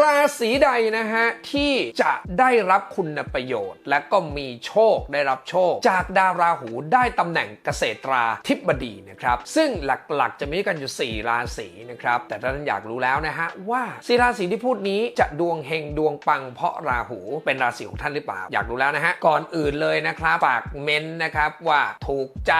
ราศีใดนะฮะ ที่จะได้รับคุณประโยชน์ และก็มีโชคได้รับโชค จากดาวราหูได้ตำแหน่งเกษตราธิบดีนะครับ ซึ่งหลักๆจะมีกันอยู่ 4 ราศีนะครับ แต่ถ้าท่านอยากรู้แล้วนะฮะ ว่าสีราศีที่พูดนี้จะดวงเฮงดวงปังเพราะราหูเป็นราศีของท่านหรือเปล่า อยากรู้แล้วนะฮะ ก่อนอื่นเลยนะครับฝากเม้นนะครับว่าถูกใจ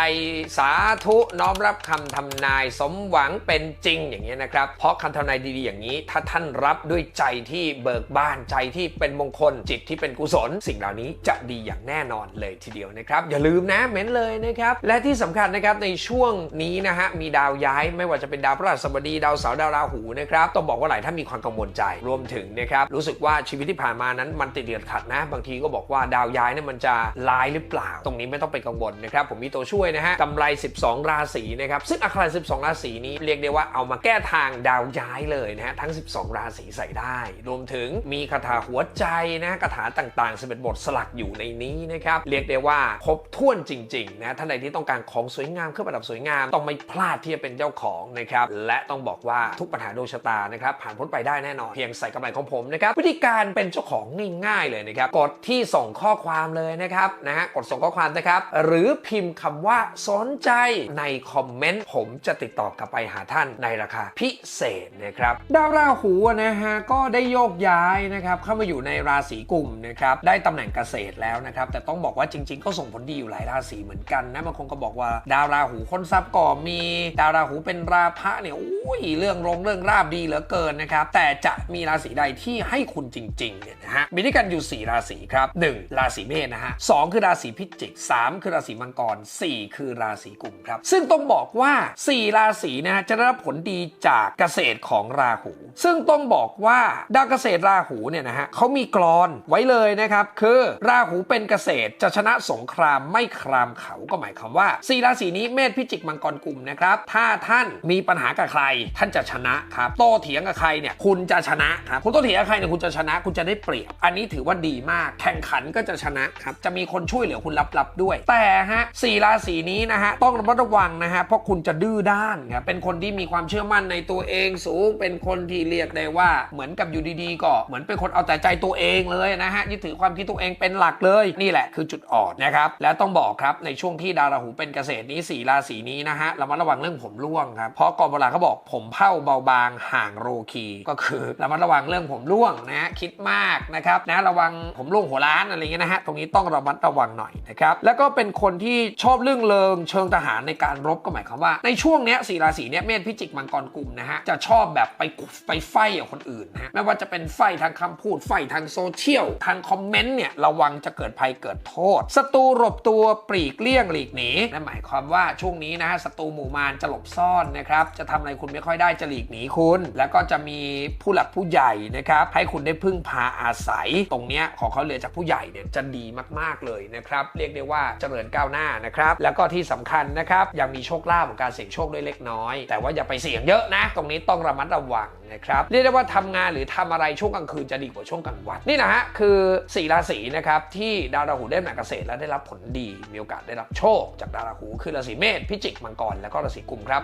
สาธุน้อมรับคำทำนายสมหวังเป็นจริงอย่างนี้ยนะครับเพราะคำทำนายดีๆอย่างนี้ ถ้าท่านรับด้วยใจที่เบิกบานใจที่เป็นมงคลจิตที่เป็นกุศล สิ่งเหล่านี้จะดีอย่างแน่นอนเลยทีเดียวนะครับ อย่าลืมนะเม้นเลยนะครับ และที่สำคัญนะครับในช่วงนี้นะฮะมีดาวย้ายไม่ว่าจะเป็นดาวพฤหัสบดีดาวเสาร์ดาวราหูนะครับต้องบอกว่าหลายท่านมีความกังวลใจรวมถึงนะครับรู้สึกว่าชีวิตที่ผ่านมานั้นมันติดเดือดขัดนะ บางทีก็บอกว่าดาวย้ายเนี่ยมันจะร้ายหรือเปล่า ตรงนี้ไม่ต้องไปกังวลนะครับผมมีตัวช่วยนะฮะกำไร 12 ราศีนะครับซึ่งอัครา12 ราศีนี้เรียกได้ว่าเอามาแก้ทางดาวย้ายเลยนะฮะทั้ง 12 ราศีใส่ได้รวมถึงมีคาถาหัวใจนะคาถาต่างๆ11บทสลักอยู่ในนี้นะครับเรียกได้ว่าครบถ้วนจริงๆนะท่านใดที่ต้องการของสวยงามเครื่องประดับสวยงามต้องไม่พลาดที่จะเป็นเจ้าของนะครับและต้องบอกว่าทุกปัญหาดวงชะตานะครับผ่านพ้นไปได้แน่นอนเพียงใส่กำไรของผมนะครับวิธีการเป็นเจ้าของง่ายๆเลยนะครับกดที่ส่งข้อความเลยนะครับนะฮะกดส่งข้อความนะครับหรือพิมพ์คำว่าสนใจในคอมเมนต์ผมจะติดต่อกลับไปหาท่านในราคาพิเศษนะครับดาวราหูนะฮะก็ได้โยกย้ายนะครับเข้ามาอยู่ในราศีกลุ่มนะครับได้ตำแหน่งเกษตรแล้วนะครับแต่ต้องบอกว่าจริง ๆ ก็ส่งผลดีอยู่หลายราศีเหมือนกันนะบางคนก็บอกว่าดาวราหูค้นทรัพย์ก่อมีดาวราหูเป็นราพะเนี่ยอุ้ยเรื่องรงเรื่องราบดีเหลือเกินนะครับแต่จะมีราศีใดที่ให้คุณจริงๆเนี่ยนะฮะมีด้วยกันอยู่ 4 ราศีครับ 1. ราศีเมษนะฮะสคือราศีพิจิก 3 คือราศีมังกร 4 คือราศีกุมครับ ซึ่งต้องบอกว่า 4 ราศีนะฮะจะได้รับผลดีจากเกษตรของราหู ซึ่งต้องบอกว่าดาวเกษตรราหูเนี่ยนะฮะเขามีกรอนไว้เลยนะครับ คือราหูเป็นเกษตรจะชนะสงครามไม่ครามเขาก็หมายความว่า4ราศีนี้เมษพิจิกมังกรกลุ่มนะครับ ถ้าท่านมีปัญหากับใคร ท่านจะชนะครับโตเถียงกับใครเนี่ยคุณจะชนะครับคุณโตเถียงกับใครเนี่ยคุณจะชนะคุณจะได้เปรียบ อันนี้ถือว่าดีมากแข่งขันก็จะชนะครับจะมีคนช่วยเหลือคุณรับๆด้วย แต่ฮะสี่ราศีนี้นะฮะต้องระมัดระวังนะฮะเพราะคุณจะดื้อด้านครับเป็นคนที่มีความเชื่อมั่นในตัวเองสูง เป็นคนที่เรียกได้ว่าเหมือนกับอยู่ดีๆก็เหมือนเป็นคนเอาแต่ใจตัวเองเลยนะฮะยึดถือความคิดตัวเองเป็นหลักเลยนี่แหละคือจุดอ่อนนะครับและต้องบอกครับในช่วงที่ดาวราหูเป็นเกษตรนี้สี่ราศีนี้นะฮะระมัดระวังเรื่องผมร่วงครับเพราะกองโบราณเขาบอกผมเผ้าเบาบางห่างโรคีก็คือระมัดระวังเรื่องผมร่วงนะฮะคิดมากนะครับนะระวังผมร่วงหัวล้านอะไรเงี้ยนะฮะตรงนี้ต้องระมัดระวังหน่อยนะครับแล้วก็เป็นคนที่ชอบเรื่องเริงเชิงทหารในการรบก็หมายความว่า ในช่วงเนี้ยสี่ราศีเนี้ยเมษพิจิกมังกรกลุ่มนะฮะจะชอบแบบไปไปไฟกับคนอื่นนะฮะไม่ว่าจะเป็นไฟทางคำพูด ไฟทางโซเชียล ทางคอมเมนต์เนี่ยระวังจะเกิดภัยเกิดโทษศัตรูหลบตัวปลีกเลี่ยงหลีกหนีนั่นหมายความว่าช่วงนี้นะฮะศัตรูหมู่มารจะหลบซ่อนนะครับจะทำอะไรคุณไม่ค่อยได้จะหลีกหนีคุณ แล้วก็จะมีผู้หลักผู้ใหญ่นะครับให้คุณได้พึ่งพาอาศัย ตรงเนี้ยของเขาเหลือจากผู้ใหญ่เนี่ยจะดีมากๆเลยนะครับเรียกได้ว่าเจริญก้าวหน้านะครับแล้วก็ที่สำคัญนะครับยังมีโชคลาภของการเสี่ยงโชคด้วยเล็กน้อย แต่ว่าอย่าไปเสี่ยงเยอะนะ ตรงนี้ต้องระมัดระวังนะครับเรียกได้ว่าทำงานหรือทำอะไรช่วงกลางคืนจะดีกว่าช่วงกลางวันนี่นะฮะคือสี่ราศีนะครับที่ดาวราหูได้หนักเกษตรและได้รับผลดีมีโอกาสได้รับโชค จากดาวราหูคือราศีเมษพิจิกมังกรและก็ราศีกุมครับ